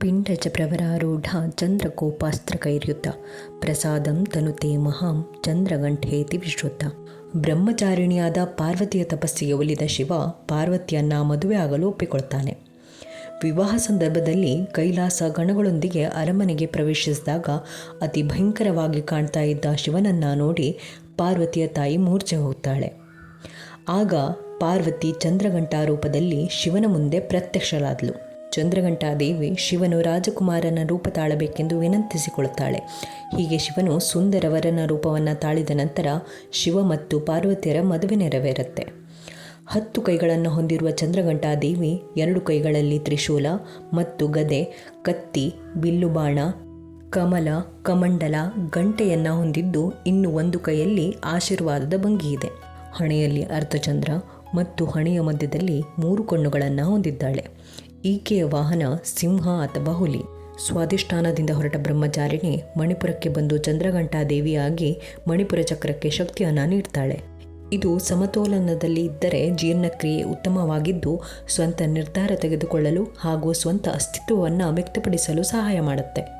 ಪಿಂಡಜ ಪ್ರವರಾರೂಢ ಚಂದ್ರಕೋಪಾಸ್ತ್ರಕೈರ್ಯುತ. ಪ್ರಸಾದಂ ತನುತೆ ಮಹಾಂ ಚಂದ್ರಗಂಠೇತಿ ವಿಶ್ರುತ. ಬ್ರಹ್ಮಚಾರಿಣಿಯಾದ ಪಾರ್ವತಿಯ ತಪಸ್ಸಿಗೆ ಒಲಿದ ಶಿವ ಪಾರ್ವತಿಯನ್ನ ಮದುವೆ ಆಗಲು ಒಪ್ಪಿಕೊಳ್ತಾನೆ. ವಿವಾಹ ಸಂದರ್ಭದಲ್ಲಿ ಕೈಲಾಸ ಗಣಗಳೊಂದಿಗೆ ಅರಮನೆಗೆ ಪ್ರವೇಶಿಸಿದಾಗ ಅತಿ ಭಯಂಕರವಾಗಿ ಕಾಣ್ತಾ ಇದ್ದ ಶಿವನನ್ನ ನೋಡಿ ಪಾರ್ವತಿಯ ತಾಯಿ ಮೂರ್ಛೆ ಹೋಗ್ತಾಳೆ. ಆಗ ಪಾರ್ವತಿ ಚಂದ್ರಗಂಟಾ ರೂಪದಲ್ಲಿ ಶಿವನ ಮುಂದೆ ಪ್ರತ್ಯಕ್ಷಳಾದಳು ಚಂದ್ರಘಂಟಾದೇವಿ ಶಿವನು ರಾಜಕುಮಾರನ ರೂಪ ತಾಳಬೇಕೆಂದು ವಿನಂತಿಸಿಕೊಳ್ಳುತ್ತಾಳೆ. ಹೀಗೆ ಶಿವನು ಸುಂದರವರನ ರೂಪವನ್ನು ತಾಳಿದ ನಂತರ ಶಿವ ಮತ್ತು ಪಾರ್ವತಿಯರ ಮದುವೆ ನೆರವೇರುತ್ತೆ. ಹತ್ತು ಕೈಗಳನ್ನು ಹೊಂದಿರುವ ಚಂದ್ರಘಂಟಾದೇವಿ, ಎರಡು ಕೈಗಳಲ್ಲಿ ತ್ರಿಶೂಲ ಮತ್ತು ಗದೆ, ಕತ್ತಿ ಬಿಲ್ಲುಬಾಣ ಕಮಲ, ಕಮಂಡಲ ಗಂಟೆಯನ್ನು ಹೊಂದಿದ್ದು ಇನ್ನು ಒಂದು ಕೈಯಲ್ಲಿ ಆಶೀರ್ವಾದದ ಭಂಗಿ ಇದೆ. ಹಣೆಯಲ್ಲಿ ಅರ್ಧಚಂದ್ರ ಮತ್ತು ಹಣೆಯ ಮಧ್ಯದಲ್ಲಿ ಮೂರು ಕಣ್ಣುಗಳನ್ನು ಹೊಂದಿದ್ದಾಳೆ. ಈಕೆಯ ವಾಹನ ಸಿಂಹ ಅಥವಾ ಹುಲಿ. ಸ್ವಾಧಿಷ್ಠಾನದಿಂದ ಹೊರಟ ಬ್ರಹ್ಮಚಾರಿಣಿ ಮಣಿಪುರಕ್ಕೆ ಬಂದು ಚಂದ್ರಘಂಟಾ ದೇವಿಯಾಗಿ ಮಣಿಪುರ ಚಕ್ರಕ್ಕೆ ಶಕ್ತಿಯನ್ನು ನೀಡ್ತಾಳೆ. ಇದು ಸಮತೋಲನದಲ್ಲಿ ಇದ್ದರೆ ಜೀರ್ಣಕ್ರಿಯೆ ಉತ್ತಮವಾಗಿದ್ದು, ಸ್ವಂತ ನಿರ್ಧಾರ ತೆಗೆದುಕೊಳ್ಳಲು ಹಾಗೂ ಸ್ವಂತ ಅಸ್ತಿತ್ವವನ್ನು ವ್ಯಕ್ತಪಡಿಸಲು ಸಹಾಯ ಮಾಡುತ್ತೆ.